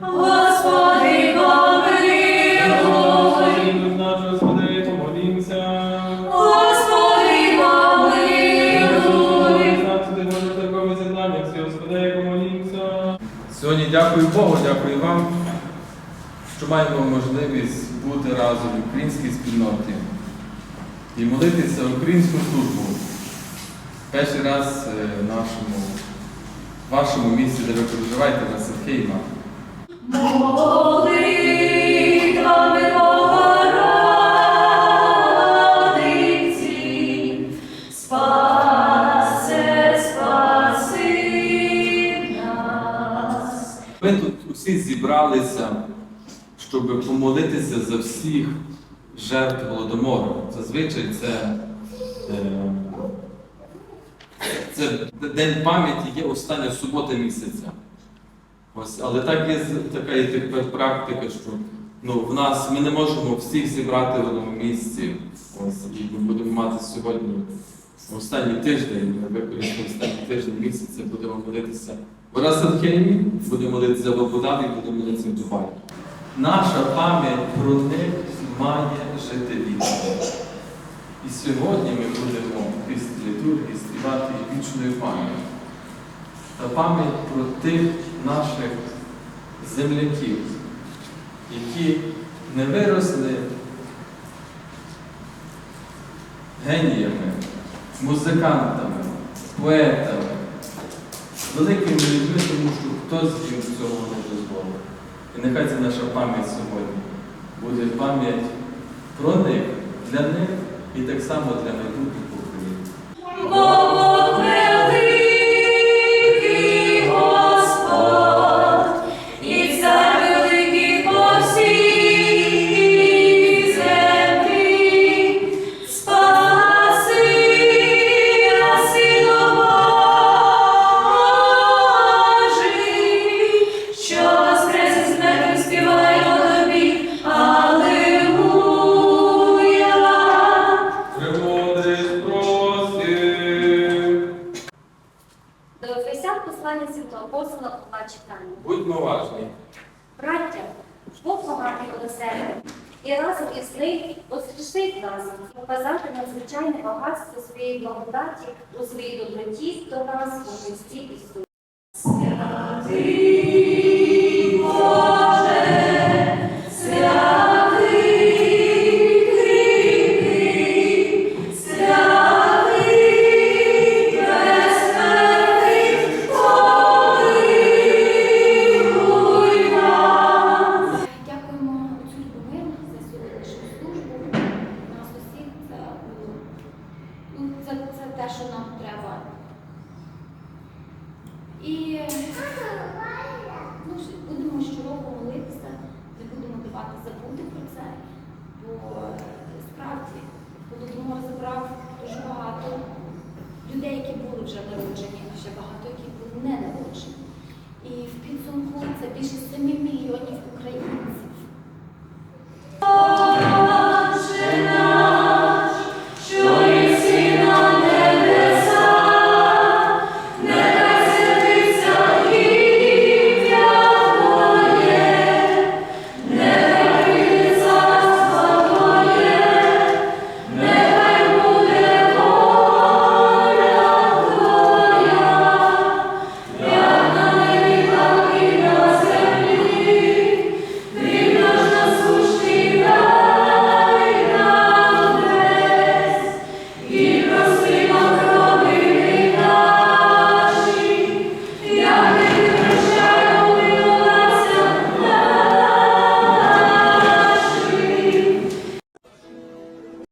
Господи, помилуй, Господи, помолімся. Господи, помилуй. Сьогодні дякую Богу, дякую вам, що маємо можливість бути разом в українській спільноті і молитися українську службу. Перший раз е, в нашому, в вашому місті, де ви проживаєте на спаси нас. Ми тут усі зібралися, щоб помолитися за всіх жертв Голодомору. Зазвичай це, е, це День пам'яті є остання субота місяця. Ось, але так є така є тепер практика, що ну, в нас ми не можемо всіх зібрати в одному місці. Ось, і ми будемо мати сьогодні останній тиждень, використаємо останній тиждень місяця, будемо молитися в Расадхеймі, будемо молитися в Абу-Дабі, будемо молитися в Дубаї. Наша пам'ять про них має жити вічно. І сьогодні ми будемо після літургії співати вічною пам'ять. Та пам'ять про тих наших земляків, які не виросли геніями, музикантами, поетами, великими людьми, тому що хтось їм цього не дозволив. І нехай це наша пам'ять сьогодні буде пам'ять про них, для них і так само для майбутніх До Ефесян послання святого апостола Павла читання. Будьмо уважні. Браття, Бог багатий милосердя, і разом із ним воскрешить нас, показати надзвичайне багатство своєї благодаті у своїй доброті до нас у Христі Ісусі. Те, що нам треба. І ну, будемо щороку молитися, не будемо давати забути про це, бо е, справді Голодомор забрав дуже багато людей, які були вже народжені, а ще багато, які були не народжені. І в підсумку це більше 7